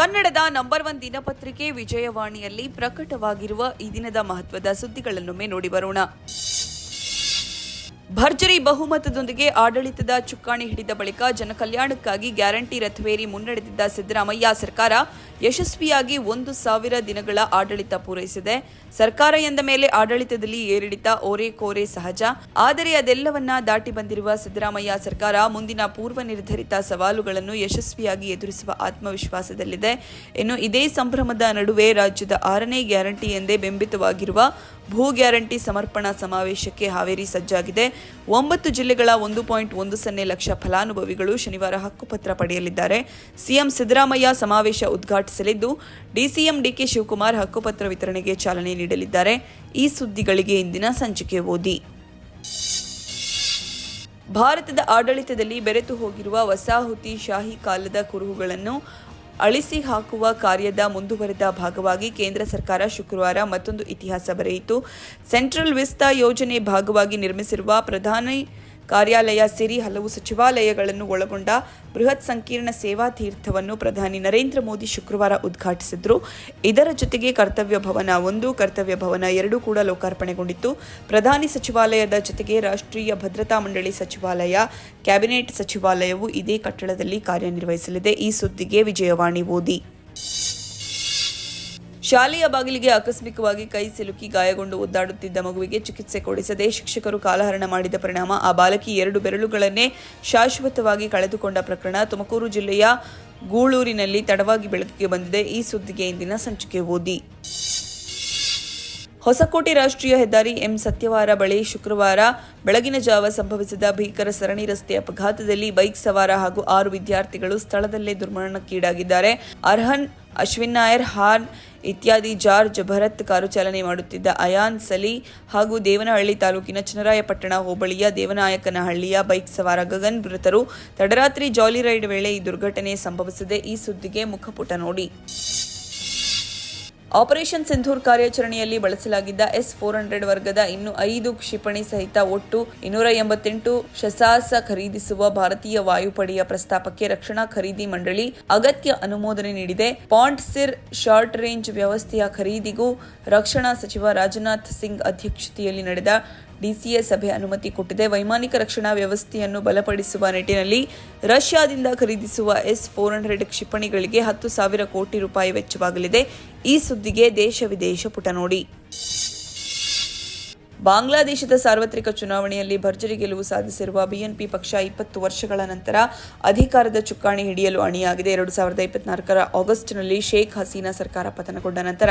ಕನ್ನಡದ number one ದಿನಪತ್ರಿಕೆ ವಿಜಯವಾಣಿಯಲ್ಲಿ ಪ್ರಕಟವಾಗಿರುವ ಈ ದಿನದ ಮಹತ್ವದ ಸುದ್ದಿಗಳನ್ನೊಮ್ಮೆ ನೋಡಿ ಬರೋಣ. ಭರ್ಜರಿ ಬಹುಮತದೊಂದಿಗೆ ಆಡಳಿತದ ಚುಕ್ಕಾಣಿ ಹಿಡಿದ ಬಳಿಕ ಜನಕಲ್ಯಾಣಕ್ಕಾಗಿ ಗ್ಯಾರಂಟಿ ರಥವೇರಿ ಮುನ್ನಡೆದಿದ್ದ ಸಿದ್ದರಾಮಯ್ಯ ಸರ್ಕಾರ ಯಶಸ್ವಿಯಾಗಿ ಒಂದು ಸಾವಿರ ದಿನಗಳ ಆಡಳಿತ ಪೂರೈಸಿದೆ. ಸರ್ಕಾರ ಎಂದ ಮೇಲೆ ಆಡಳಿತದಲ್ಲಿ ಏರಿಳಿತ ಓರೆ ಕೋರೆ ಸಹಜ. ಆದರೆ ಅದೆಲ್ಲವನ್ನ ದಾಟಿ ಬಂದಿರುವ ಸಿದ್ದರಾಮಯ್ಯ ಸರ್ಕಾರ ಮುಂದಿನ ಪೂರ್ವ ನಿರ್ಧರಿತ ಸವಾಲುಗಳನ್ನು ಯಶಸ್ವಿಯಾಗಿ ಎದುರಿಸುವ ಆತ್ಮವಿಶ್ವಾಸದಲ್ಲಿದೆ. ಇನ್ನು ಇದೇ ಸಂಭ್ರಮದ ನಡುವೆ ರಾಜ್ಯದ ಆರನೇ ಗ್ಯಾರಂಟಿ ಎಂದೇ ಬೆಂಬಿತವಾಗಿರುವ ಭೂ ಗ್ಯಾರಂಟಿ ಸಮರ್ಪಣಾ ಸಮಾವೇಶಕ್ಕೆ ಹಾವೇರಿ ಸಜ್ಜಾಗಿದೆ. ಒಂಬತ್ತು ಜಿಲ್ಲೆಗಳ ಒಂದು ಪಾಯಿಂಟ್ ಒಂದು ಸೊನ್ನೆ ಲಕ್ಷ ಫಲಾನುಭವಿಗಳು ಶನಿವಾರ ಹಕ್ಕುಪತ್ರ ಪಡೆಯಲಿದ್ದಾರೆ. ಸಿಎಂ ಸಿದ್ದರಾಮಯ್ಯ ಸಮಾವೇಶ ಉದ್ಘಾಟಿಸಲಿದ್ದು ಡಿಸಿಎಂ ಡಿಕೆ ಶಿವಕುಮಾರ್ ಹಕ್ಕುಪತ್ರ ವಿತರಣೆಗೆ ಚಾಲನೆ ನೀಡಲಿದ್ದಾರೆ. ಈ ಸುದ್ದಿಗಳಿಗೆ ಇಂದಿನ ಸಂಚಿಕೆ ಓದಿ. ಭಾರತದ ಆಡಳಿತದಲ್ಲಿ ಬೆರೆತು ಹೋಗಿರುವ ವಸಾಹುತಿ ಶಾಹಿ ಕಾಲದ ಕುರುಹುಗಳನ್ನು ಅಳಿಸಿ ಹಾಕುವ ಕಾರ್ಯದ ಮುಂದುವರೆದ ಭಾಗವಾಗಿ ಕೇಂದ್ರ ಸರ್ಕಾರ ಶುಕ್ರವಾರ ಮತ್ತೊಂದು ಇತಿಹಾಸ ಬರೆಯಿತು. ಸೆಂಟ್ರಲ್ ವಿಸ್ತಾ ಯೋಜನೆ ಭಾಗವಾಗಿ ನಿರ್ಮಿಸಿರುವ ಪ್ರಧಾನಿ ಕಾರ್ಯಾಲಯ ಸೇರಿ ಹಲವು ಸಚಿವಾಲಯಗಳನ್ನು ಒಳಗೊಂಡ ಬೃಹತ್ ಸಂಕೀರ್ಣ ಸೇವಾ ತೀರ್ಥವನ್ನು ಪ್ರಧಾನಿ ನರೇಂದ್ರ ಮೋದಿ ಶುಕ್ರವಾರ ಉದ್ಘಾಟಿಸಿದ್ರು. ಇದರ ಜೊತೆಗೆ ಕರ್ತವ್ಯ ಭವನ ಒಂದು, ಕರ್ತವ್ಯ ಭವನ ಎರಡೂ ಕೂಡ ಲೋಕಾರ್ಪಣೆಗೊಂಡಿತ್ತು. ಪ್ರಧಾನಿ ಸಚಿವಾಲಯದ ಜೊತೆಗೆ ರಾಷ್ಟ್ರೀಯ ಭದ್ರತಾ ಮಂಡಳಿ ಸಚಿವಾಲಯ, ಕ್ಯಾಬಿನೆಟ್ ಸಚಿವಾಲಯವು ಇದೇ ಕಟ್ಟಡದಲ್ಲಿ ಕಾರ್ಯನಿರ್ವಹಿಸಲಿದೆ. ಈ ಸುದ್ದಿಗೆ ವಿಜಯವಾಣಿ ಓದಿ. ಶಾಲೆಯ ಬಾಗಿಲಿಗೆ ಆಕಸ್ಮಿಕವಾಗಿ ಕೈ ಸಿಲುಕಿ ಗಾಯಗೊಂಡು ಒದ್ದಾಡುತ್ತಿದ್ದ ಮಗುವಿಗೆ ಚಿಕಿತ್ಸೆ ಕೊಡಿಸದೆ ಶಿಕ್ಷಕರು ಕಾಲಹರಣ ಮಾಡಿದ ಪರಿಣಾಮ ಆ ಬಾಲಕಿ ಎರಡು ಬೆರಳುಗಳನ್ನೇ ಶಾಶ್ವತವಾಗಿ ಕಳೆದುಕೊಂಡ ಪ್ರಕರಣ ತುಮಕೂರು ಜಿಲ್ಲೆಯ ಗೂಳೂರಿನಲ್ಲಿ ತಡವಾಗಿ ಬೆಳಕಿಗೆ ಬಂದಿದೆ. ಈ ಸುದ್ದಿಗೆ ಇಂದಿನ ಸಂಚಿಕೆ ಓದಿ. ಹೊಸಕೋಟೆ ರಾಷ್ಟ್ರೀಯ ಹೆದ್ದಾರಿ ಎಂ ಸತ್ಯವಾರ ಬಳಿ ಶುಕ್ರವಾರ ಬೆಳಗಿನ ಜಾವ ಸಂಭವಿಸಿದ ಭೀಕರ ಸರಣಿ ರಸ್ತೆ ಅಪಘಾತದಲ್ಲಿ ಬೈಕ್ ಸವಾರ ಹಾಗೂ ಆರು ವಿದ್ಯಾರ್ಥಿಗಳು ಸ್ಥಳದಲ್ಲೇ ದುರ್ಮರಣಕ್ಕೀಡಾಗಿದ್ದಾರೆ. ಅರ್ಹನ್ ಅಶ್ವಿನ್ ನಾಯರ್ ಹಾರ್ನ್ ಇತ್ಯಾದಿ ಜಾರ್ಜ್ ಭರತ್ ಕಾರು ಚಾಲನೆ ಮಾಡುತ್ತಿದ್ದ ಅಯಾನ್ ಸಲಿ ಹಾಗೂ ದೇವನಹಳ್ಳಿ ತಾಲೂಕಿನ ಚನ್ನರಾಯಪಟ್ಟಣ ಹೋಬಳಿಯ ದೇವನಾಯಕನಹಳ್ಳಿಯ ಬೈಕ್ ಸವಾರ ಗಗನ್ ಮೃತರು. ತಡರಾತ್ರಿ ಜಾಲಿ ರೈಡ್ ವೇಳೆ ಈ ದುರ್ಘಟನೆ ಸಂಭವಿಸಿದೆ ಈ ಸುದ್ದಿಗೆ ಮುಖಪುಟ ನೋಡಿ. ಆಪರೇಷನ್ ಸಿಂಧೂರ್ ಕಾರ್ಯಾಚರಣೆಯಲ್ಲಿ ಬಳಸಲಾಗಿದ್ದ ಎಸ್ ಫೋರ್ ಹಂಡ್ರೆಡ್ ವರ್ಗದ ಇನ್ನು ಐದು ಕ್ಷಿಪಣಿ ಸಹಿತ ಒಟ್ಟು ಇನ್ನೂರ ಎಂಬತ್ತೆಂಟು ಶಸಾಸ ಖರೀದಿಸುವ ಭಾರತೀಯ ವಾಯುಪಡೆಯ ಪ್ರಸ್ತಾಪಕ್ಕೆ ರಕ್ಷಣಾ ಖರೀದಿ ಮಂಡಳಿ ಅಗತ್ಯ ಅನುಮೋದನೆ ನೀಡಿದೆ. ಪಾಂಟ್ ಸಿರ್ ಶಾರ್ಟ್ ರೇಂಜ್ ವ್ಯವಸ್ಥೆಯ ಖರೀದಿಗೂ ರಕ್ಷಣಾ ಸಚಿವ ರಾಜನಾಥ್ ಸಿಂಗ್ ಅಧ್ಯಕ್ಷತೆಯಲ್ಲಿ ನಡೆದ ಡಿಸಿಎ ಸಭೆ ಅನುಮತಿ ಕೊಟ್ಟಿದೆ. ವೈಮಾನಿಕ ರಕ್ಷಣಾ ವ್ಯವಸ್ಥೆಯನ್ನು ಬಲಪಡಿಸುವ ನಿಟ್ಟಿನಲ್ಲಿ ರಷ್ಯಾದಿಂದ ಖರೀದಿಸುವ ಎಸ್ ಫೋರ್ ಹಂಡ್ರೆಡ್ ಕ್ಷಿಪಣಿಗಳಿಗೆ ಹತ್ತು ಸಾವಿರ ಕೋಟಿ ರೂಪಾಯಿ ವೆಚ್ಚವಾಗಲಿದೆ. ಈ ಸುದ್ದಿಗೆ ದೇಶ ವಿದೇಶ ಪುಟ ನೋಡಿ. ಬಾಂಗ್ಲಾದೇಶದ ಸಾರ್ವತ್ರಿಕ ಚುನಾವಣೆಯಲ್ಲಿ ಭರ್ಜರಿ ಗೆಲುವು ಸಾಧಿಸಿರುವ ಬಿಎನ್ಪಿ ಪಕ್ಷ ಇಪ್ಪತ್ತು ವರ್ಷಗಳ ನಂತರ ಅಧಿಕಾರದ ಚುಕ್ಕಾಣಿ ಹಿಡಿಯಲು ಅಣಿಯಾಗಿದೆ. ಎರಡು ಸಾವಿರದ ಇಪ್ಪತ್ನಾಲ್ಕರ ಆಗಸ್ಟ್ನಲ್ಲಿ ಶೇಖ್ ಹಸೀನಾ ಸರ್ಕಾರ ಪತನಗೊಂಡ ನಂತರ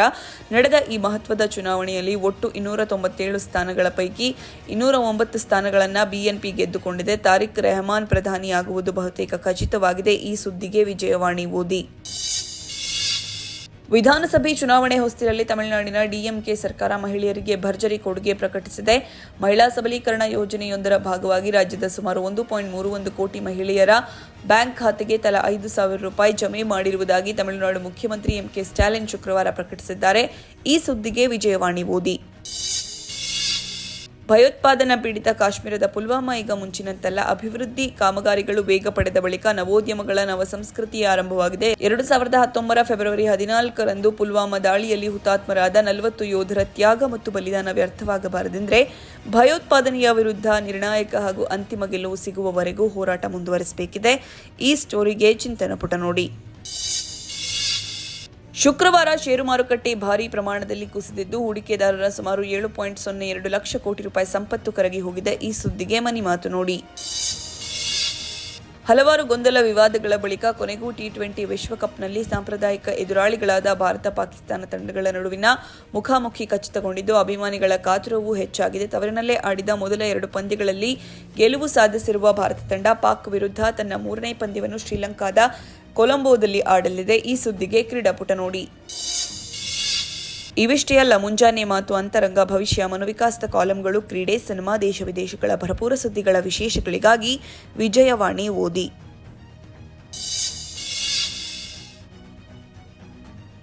ನಡೆದ ಈ ಮಹತ್ವದ ಚುನಾವಣೆಯಲ್ಲಿ ಒಟ್ಟು ಇನ್ನೂರ ತೊಂಬತ್ತೇಳು ಸ್ಥಾನಗಳ ಪೈಕಿ ಇನ್ನೂರ ಒಂಬತ್ತು ಸ್ಥಾನಗಳನ್ನು ಬಿಎನ್ಪಿ ಗೆದ್ದುಕೊಂಡಿದೆ. ತಾರಿಕ್ ರೆಹಮಾನ್ ಪ್ರಧಾನಿಯಾಗುವುದು ಬಹುತೇಕ ಖಚಿತವಾಗಿದೆ. ಈ ಸುದ್ದಿಗೆ ವಿಜಯವಾಣಿ ಓದಿ. ವಿಧಾನಸಭೆ ಚುನಾವಣೆ ಹೊಸ್ತಿಲಲ್ಲಿ ತಮಿಳುನಾಡಿನ ಡಿಎಂಕೆ ಸರ್ಕಾರ ಮಹಿಳೆಯರಿಗೆ ಭರ್ಜರಿ ಕೊಡುಗೆ ಪ್ರಕಟಿಸಿದೆ. ಮಹಿಳಾ ಸಬಲೀಕರಣ ಯೋಜನೆಯೊಂದರ ಭಾಗವಾಗಿ ರಾಜ್ಯದ ಸುಮಾರು ಒಂದು ಪಾಯಿಂಟ್ ಮೂರು ಒಂದು ಕೋಟಿ ಮಹಿಳೆಯರ ಬ್ಯಾಂಕ್ ಖಾತೆಗೆ ತಲಾ ಐದು ಸಾವಿರ ರೂಪಾಯಿ ಜಮೆ ಮಾಡಿರುವುದಾಗಿ ತಮಿಳುನಾಡು ಮುಖ್ಯಮಂತ್ರಿ ಎಂಕೆ ಸ್ಟಾಲಿನ್ ಶುಕ್ರವಾರ ಪ್ರಕಟಿಸಿದ್ದಾರೆ. ಈ ಸುದ್ದಿಗೆ ವಿಜಯವಾಣಿ ಓದಿ. ಭಯೋತ್ಪಾದನಾ ಪೀಡಿತ ಕಾಶ್ಮೀರದ ಪುಲ್ವಾಮಾ ಈಗ ಮುಂಚಿನಂತಲ್ಲ ಅಭಿವೃದ್ಧಿ ಕಾಮಗಾರಿಗಳು ವೇಗ ಪಡೆದ ಬಳಿಕ ನವೋದ್ಯಮಗಳ ನವ ಸಂಸ್ಕೃತಿ ಆರಂಭವಾಗಿದೆ. ಎರಡು ಸಾವಿರದ ಹತ್ತೊಂಬರ ಫೆಬ್ರವರಿ ಹದಿನಾಲ್ಕರಂದು ಪುಲ್ವಾಮಾ ದಾಳಿಯಲ್ಲಿ ಹುತಾತ್ಮರಾದ ನಲವತ್ತು ಯೋಧರ ತ್ಯಾಗ ಮತ್ತು ಬಲಿದಾನ ವ್ಯರ್ಥವಾಗಬಾರದೆಂದರೆ ಭಯೋತ್ಪಾದನೆಯ ವಿರುದ್ಧ ನಿರ್ಣಾಯಕ ಹಾಗೂ ಅಂತಿಮ ಗೆಲುವು ಸಿಗುವವರೆಗೂ ಹೋರಾಟ ಮುಂದುವರಿಸಬೇಕಿದೆ. ಈ ಸ್ಟೋರಿಗೆ ಚಿಂತನ ಪುಟ ನೋಡಿ. ಶುಕ್ರವಾರ ಷೇರು ಮಾರುಕಟ್ಟೆ ಭಾರೀ ಪ್ರಮಾಣದಲ್ಲಿ ಕುಸಿದಿದ್ದು, ಹೂಡಿಕೆದಾರರ ಸುಮಾರು ಏಳು ಪಾಯಿಂಟ್ ಸೊನ್ನೆ ಎರಡು ಲಕ್ಷ ಕೋಟಿ ರೂಪಾಯಿ ಸಂಪತ್ತು ಕರಗಿ ಹೋಗಿದೆ. ಈ ಸುದ್ದಿಗೆ ಮನಿ ಮಾತು ನೋಡಿ. ಹಲವಾರು ಗೊಂದಲ ವಿವಾದಗಳ ಬಳಿಕ ಕೊನೆಗೂ ಟಿ ಟ್ವೆಂಟಿ ವಿಶ್ವಕಪ್ನಲ್ಲಿ ಸಾಂಪ್ರದಾಯಿಕ ಎದುರಾಳಿಗಳಾದ ಭಾರತ, ಪಾಕಿಸ್ತಾನ ತಂಡಗಳ ನಡುವಿನ ಮುಖಾಮುಖಿ ಖಚಿತಗೊಂಡಿದ್ದು ಅಭಿಮಾನಿಗಳ ಕಾತುರವೂ ಹೆಚ್ಚಾಗಿದೆ. ತವರಿನಲ್ಲೇ ಆಡಿದ ಮೊದಲ ಎರಡು ಪಂದ್ಯಗಳಲ್ಲಿ ಗೆಲುವು ಸಾಧಿಸಿರುವ ಭಾರತ ತಂಡ ಪಾಕ್ ವಿರುದ್ಧ ತನ್ನ ಮೂರನೇ ಪಂದ್ಯವನ್ನು ಶ್ರೀಲಂಕಾದ ಕೊಲಂಬೋದಲ್ಲಿ ಆಡಲಿದೆ. ಈ ಸುದ್ದಿಗೆ ಕ್ರೀಡಾಪುಟ ನೋಡಿ. ಇವಿಷ್ಟೇ ಅಲ್ಲ ಮುಂಜಾನೆ ಮಾತು ಅಂತರಂಗ, ಭವಿಷ್ಯ, ಮನೋವಿಕಾಸದ ಕಾಲಂಗಳು, ಕ್ರೀಡೆ, ಸಿನಿಮಾ, ದೇಶ ವಿದೇಶಗಳ ಭರಪೂರ ಸುದ್ದಿಗಳ ವಿಶೇಷಗಳಿಗಾಗಿ ವಿಜಯವಾಣಿ ಓದಿ.